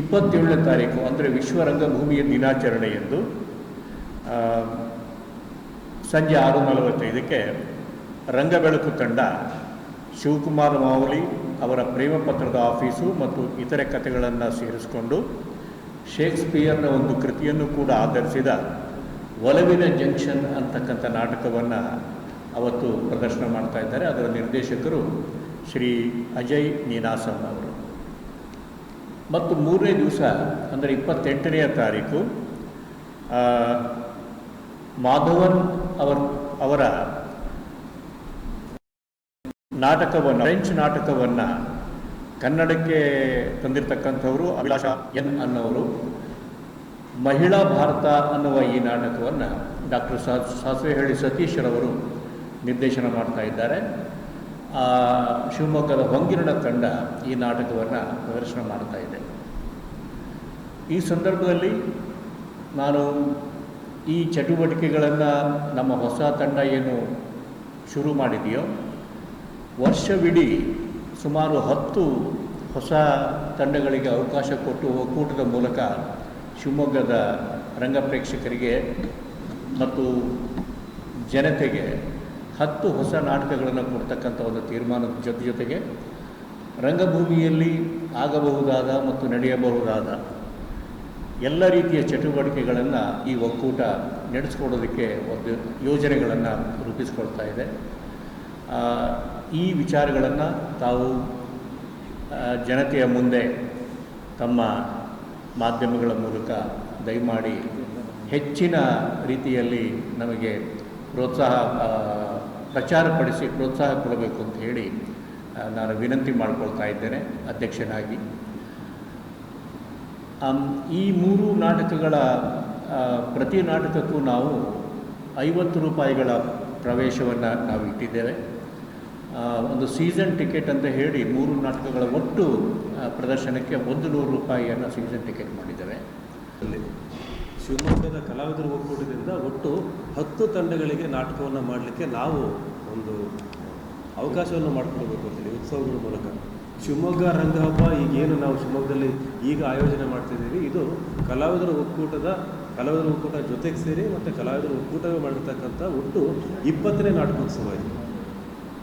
ಇಪ್ಪತ್ತೇಳನೇ ತಾರೀಕು ಅಂದರೆ ವಿಶ್ವ ರಂಗಭೂಮಿಯ ದಿನಾಚರಣೆ ಎಂದು ಸಂಜೆ ಆರು ನಲವತ್ತೈದಕ್ಕೆ ರಂಗಬೆಳಕು ತಂಡ ಶಿವಕುಮಾರ್ ಮಾವಲಿ ಅವರ ಪ್ರೇಮ ಪತ್ರದ ಆಫೀಸು ಮತ್ತು ಇತರೆ ಕಥೆಗಳನ್ನು ಸೇರಿಸಿಕೊಂಡು ಶೇಕ್ಸ್ಪಿಯರ್ನ ಒಂದು ಕೃತಿಯನ್ನು ಕೂಡ ಆಧರಿಸಿದ ಒಲವಿನ ಜಂಕ್ಷನ್ ಅಂತಕ್ಕಂಥ ನಾಟಕವನ್ನು ಅವತ್ತು ಪ್ರದರ್ಶನ ಮಾಡ್ತಾ ಇದ್ದಾರೆ. ಅದರ ನಿರ್ದೇಶಕರು ಶ್ರೀ ಅಜಯ್ ನೀನಾಸಂ ಅವರು. ಮತ್ತು ಮೂರನೇ ದಿವಸ, ಅಂದರೆ ಇಪ್ಪತ್ತೆಂಟನೆಯ ತಾರೀಕು ಮಾಧವನ್ ಅವರ ಅವರ ನಾಟಕವನ್ನು, ಫ್ರೆಂಚ್ ನಾಟಕವನ್ನು ಕನ್ನಡಕ್ಕೆ ತಂದಿರತಕ್ಕಂಥವರು ಅಭಿಲಾಷ ಎನ್ ಅನ್ನೋರು. ಮಹಿಳಾ ಭಾರತ ಅನ್ನುವ ಈ ನಾಟಕವನ್ನು ಡಾಕ್ಟರ್ ಸಾಸಿವೆಹಳ್ಳಿ ಸತೀಶ್ರವರು ನಿರ್ದೇಶನ ಮಾಡ್ತಾ ಇದ್ದಾರೆ. ಶಿವಮೊಗ್ಗದ ಹೊಂಗಿರಣ ತಂಡ ಈ ನಾಟಕವನ್ನು ಪ್ರದರ್ಶನ ಮಾಡ್ತಾ ಇದೆ. ಈ ಸಂದರ್ಭದಲ್ಲಿ ನಾನು ಈ ಚಟುವಟಿಕೆಗಳನ್ನು ನಮ್ಮ ಹೊಸ ತಂಡ ಏನು ಶುರು ಮಾಡಿದೆಯೋ, ವರ್ಷವಿಡೀ ಸುಮಾರು ಹತ್ತು ಹೊಸ ತಂಡಗಳಿಗೆ ಅವಕಾಶ ಕೊಟ್ಟು ಒಕ್ಕೂಟದ ಮೂಲಕ ಶಿವಮೊಗ್ಗದ ರಂಗ ಪ್ರೇಕ್ಷಕರಿಗೆ ಮತ್ತು ಜನತೆಗೆ ಹತ್ತು ಹೊಸ ನಾಟಕಗಳನ್ನು ಕೊಡ್ತಕ್ಕಂಥ ಒಂದು ತೀರ್ಮಾನದ ಜೊತೆ ಜೊತೆಗೆ ರಂಗಭೂಮಿಯಲ್ಲಿ ಆಗಬಹುದಾದ ಮತ್ತು ನಡೆಯಬಹುದಾದ ಎಲ್ಲ ರೀತಿಯ ಚಟುವಟಿಕೆಗಳನ್ನು ಈ ಒಕ್ಕೂಟ ನಡೆಸ್ಕೊಡೋದಕ್ಕೆ ಒಂದು ಯೋಜನೆಗಳನ್ನು ರೂಪಿಸ್ಕೊಳ್ತಾ ಇದೆ. ಈ ವಿಚಾರಗಳನ್ನು ತಾವು ಜನತೆಯ ಮುಂದೆ ತಮ್ಮ ಮಾಧ್ಯಮಗಳ ಮೂಲಕ ದಯಮಾಡಿ ಹೆಚ್ಚಿನ ರೀತಿಯಲ್ಲಿ ನಮಗೆ ಪ್ರೋತ್ಸಾಹ ಪ್ರಚಾರಪಡಿಸಿ ಪ್ರೋತ್ಸಾಹ ಕೊಡಬೇಕು ಅಂತ ಹೇಳಿ ನಾನು ವಿನಂತಿ ಮಾಡಿಕೊಳ್ತಾ ಇದ್ದೇನೆ. ಅಧ್ಯಕ್ಷನಾಗಿ ಈ ಮೂರು ನಾಟಕಗಳ ಪ್ರತಿ ನಾಟಕಕ್ಕೂ ನಾವು ಐವತ್ತು ರೂಪಾಯಿಗಳ ಪ್ರವೇಶವನ್ನು ನಾವು ಇಟ್ಟಿದ್ದೇವೆ. ಒಂದು ಸೀಸನ್ ಟಿಕೆಟ್ ಅಂತ ಹೇಳಿ ಮೂರು ನಾಟಕಗಳ ಒಟ್ಟು ಪ್ರದರ್ಶನಕ್ಕೆ ಒಂದು ನೂರು ರೂಪಾಯಿಯನ್ನು ಸೀಸನ್ ಟಿಕೆಟ್ ಮಾಡಿದ್ದೇವೆ. ಶಿವಮೊಗ್ಗದ ಕಲಾವಿದರ ಒಕ್ಕೂಟದಿಂದ ಒಟ್ಟು ಹತ್ತು ತಂಡಗಳಿಗೆ ನಾಟಕವನ್ನು ಮಾಡಲಿಕ್ಕೆ ನಾವು ಒಂದು ಅವಕಾಶವನ್ನು ಮಾಡಿಕೊಡ್ಬೇಕು ಅಂತೇಳಿ ಉತ್ಸವಗಳ ಮೂಲಕ. ಶಿವಮೊಗ್ಗ ರಂಗಹಬ್ಬ ಈಗೇನು ನಾವು ಶಿವಮೊಗ್ಗದಲ್ಲಿ ಈಗ ಆಯೋಜನೆ ಮಾಡ್ತಿದ್ದೀವಿ. ಇದು ಕಲಾವಿದರ ಒಕ್ಕೂಟದ, ಕಲಾವಿದರ ಒಕ್ಕೂಟ ಜೊತೆಗೆ ಸೇರಿ ಮತ್ತು ಕಲಾವಿದರ ಒಕ್ಕೂಟವೇ ಮಾಡಿರ್ತಕ್ಕಂಥ ಒಟ್ಟು ಇಪ್ಪತ್ತನೇ ನಾಟಕೋತ್ಸವ ಇದು.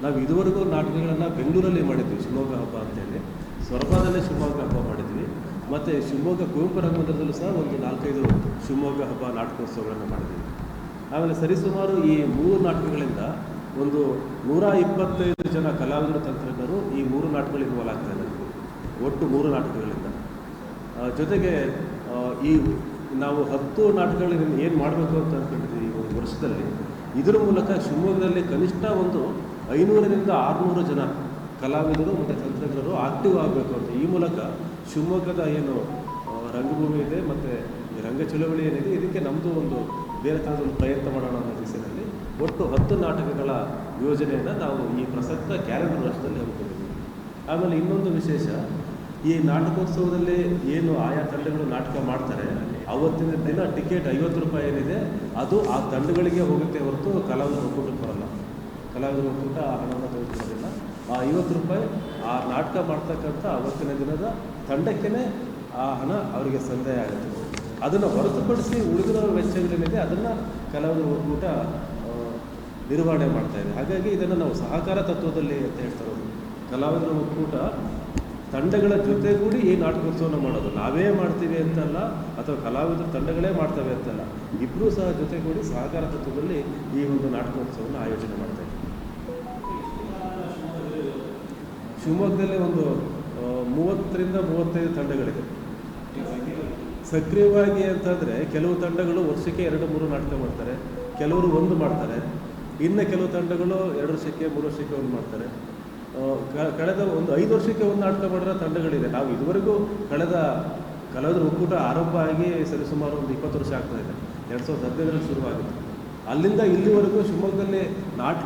ನಾವು ಇದುವರೆಗೂ ನಾಟಕಗಳನ್ನು ಬೆಂಗಳೂರಲ್ಲಿ ಮಾಡಿದ್ವಿ, ಶಿವಮೊಗ್ಗ ಹಬ್ಬ ಅಂತೇಳಿ. ಸ್ವರ್ಪದಲ್ಲೇ ಶಿವಮೊಗ್ಗ ಹಬ್ಬ ಮಾಡಿದ್ವಿ. ಮತ್ತು ಶಿವಮೊಗ್ಗ ಕುವೆಂಪು ರಂಗಮಂದಿರದಲ್ಲೂ ಸಹ ಒಂದು ನಾಲ್ಕೈದು ಶಿವಮೊಗ್ಗ ಹಬ್ಬ ನಾಟಕೋತ್ಸವಗಳನ್ನು ಮಾಡಿದ್ವಿ. ಆಮೇಲೆ ಸರಿಸುಮಾರು ಈ ಮೂರು ನಾಟಕಗಳಿಂದ ಒಂದು ನೂರ ಇಪ್ಪತ್ತೈದು ಜನ ಕಲಾವಿದರು ತಂತ್ರಜ್ಞರು ಈ ಮೂರು ನಾಟಕಗಳು ಇನ್ವಾಲ್ವ್ ಆಗ್ತಾ ಇದ್ದಾರೆ ಒಟ್ಟು ಮೂರು ನಾಟಕಗಳಿಂದ. ಜೊತೆಗೆ ಈ ನಾವು ಹತ್ತು ನಾಟಕಗಳನ್ನು ಏನು ಮಾಡಬೇಕು ಅಂತ ಅಂದ್ಕೊಂಡಿದ್ವಿ ಈ ಒಂದು ವರ್ಷದಲ್ಲಿ, ಇದರ ಮೂಲಕ ಶಿವಮೊಗ್ಗದಲ್ಲಿ ಕನಿಷ್ಠ ಒಂದು ಐನೂರರಿಂದ ಆರುನೂರು ಜನ ಕಲಾವಿದರು ಮತ್ತು ತಂತ್ರಜ್ಞರು ಆಕ್ಟಿವ್ ಆಗಬೇಕು ಅಂತ. ಈ ಮೂಲಕ ಶಿವಮೊಗ್ಗದ ಏನು ರಂಗಭೂಮಿ ಇದೆ ಮತ್ತು ರಂಗ ಚಳವಳಿ ಏನಿದೆ, ಇದಕ್ಕೆ ನಮ್ಮದು ಒಂದು ಬೇರೆ ಥರದ ಒಂದು ಪ್ರಯತ್ನ ಮಾಡೋಣ ಅನ್ನೋ ದಿಸೆಯಲ್ಲಿ ಒಟ್ಟು ಹತ್ತು ನಾಟಕಗಳ ಯೋಜನೆಯನ್ನು ನಾವು ಈ ಪ್ರಸಕ್ತ ಕ್ಯಾಲೆಂಡರ್ ವರ್ಷದಲ್ಲಿ ಹಮ್ಮಿಕೊಂಡಿದ್ದೀವಿ. ಆಮೇಲೆ ಇನ್ನೊಂದು ವಿಶೇಷ, ಈ ನಾಟಕೋತ್ಸವದಲ್ಲಿ ಏನು ಆಯಾ ತಂಡಗಳು ನಾಟಕ ಮಾಡ್ತಾರೆ, ಅವತ್ತಿನ ದಿನ ಟಿಕೆಟ್ ಐವತ್ತು ರೂಪಾಯಿ ಏನಿದೆ, ಅದು ಆ ತಂಡಗಳಿಗೆ ಹೋಗುತ್ತೆ ಹೊರತು ಕಲಾವಿದರು ಒಕ್ಕೂಟಕ್ಕೆ ಬರಲ್ಲ. ಕಲಾವಿದರ ಒಕ್ಕೂಟ ಆ ಹಣವನ್ನು ತೆಗೆದುಕೊಳ್ಳೋದಿಲ್ಲ. ಆ ಐವತ್ತು ರೂಪಾಯಿ ಆ ನಾಟಕ ಮಾಡ್ತಕ್ಕಂಥ ಅವತ್ತಿನ ದಿನದ ತಂಡಕ್ಕೇ ಆ ಹಣ ಅವರಿಗೆ ಸಂದಾಯ ಆಗುತ್ತೆ. ಅದನ್ನು ಹೊರತುಪಡಿಸಿ ಉಳಿದಿರೋ ವೆಚ್ಚಗಳೇನಿದೆ, ಅದನ್ನು ಕಲಾವಿದರ ಒಕ್ಕೂಟ ನಿರ್ವಹಣೆ ಮಾಡ್ತಾ ಇದೆ. ಹಾಗಾಗಿ ಇದನ್ನು ನಾವು ಸಹಕಾರ ತತ್ವದಲ್ಲಿ ಅಂತ ಹೇಳ್ತಾ ಇರೋದು ಕಲಾವಿದರ ಒಕ್ಕೂಟ ತಂಡಗಳ ಜೊತೆಗೂಡಿ ಈ ನಾಟಕೋತ್ಸವನ ಮಾಡೋದು. ನಾವೇ ಮಾಡ್ತೀವಿ ಅಂತಲ್ಲ, ಅಥವಾ ಕಲಾವಿದರ ತಂಡಗಳೇ ಮಾಡ್ತವೆ ಅಂತಲ್ಲ ಇಬ್ಬರೂ ಸಹ ಜೊತೆಗೂಡಿ ಸಹಕಾರ ತತ್ವದಲ್ಲಿ ಈ ಒಂದು ನಾಟಕೋತ್ಸವವನ್ನು ಆಯೋಜನೆ ಮಾಡ್ತಾ ಇದ್ದೀವಿ. ಶಿವಮೊಗ್ಗದಲ್ಲಿ ಒಂದು ಮೂವತ್ತರಿಂದ ಮೂವತ್ತೈದು ತಂಡಗಳಿದೆ. ಸಕ್ರಿಯವಾಗಿ ಅಂತಂದರೆ ಕೆಲವು ತಂಡಗಳು ವರ್ಷಕ್ಕೆ ಎರಡು, ಮೂರು ನಾಟಕ ಮಾಡ್ತಾರೆ. ಕೆಲವರು ಒಂದು ಮಾಡ್ತಾರೆ. ಇನ್ನು ಕೆಲವು ತಂಡಗಳು ಎರಡು ವರ್ಷಕ್ಕೆ, ಮೂರು ವರ್ಷಕ್ಕೆ ಒಂದು ಮಾಡ್ತಾರೆ. ಕಳೆದ ಒಂದು ಐದು ವರ್ಷಕ್ಕೆ ಒಂದು ನಾಟಕ ಮಾಡಿರೋ ತಂಡಗಳಿದೆ. ನಾವು ಇದುವರೆಗೂ ಕಳೆದ ಕಲಾವಿದರ ಒಕ್ಕೂಟ ಆರಂಭ ಆಗಿ ಸರಿಸುಮಾರು ಒಂದು ಇಪ್ಪತ್ತು ವರ್ಷ ಆಗ್ತಾ ಇದೆ. ಎರಡು ಸಾವಿರದ ಹದಿನೈದರಲ್ಲಿ ಶುರುವಾಗಿತ್ತು. ಅಲ್ಲಿಂದ ಇಲ್ಲಿವರೆಗೂ ಶಿವಮೊಗ್ಗದಲ್ಲಿ ನಾಟಕ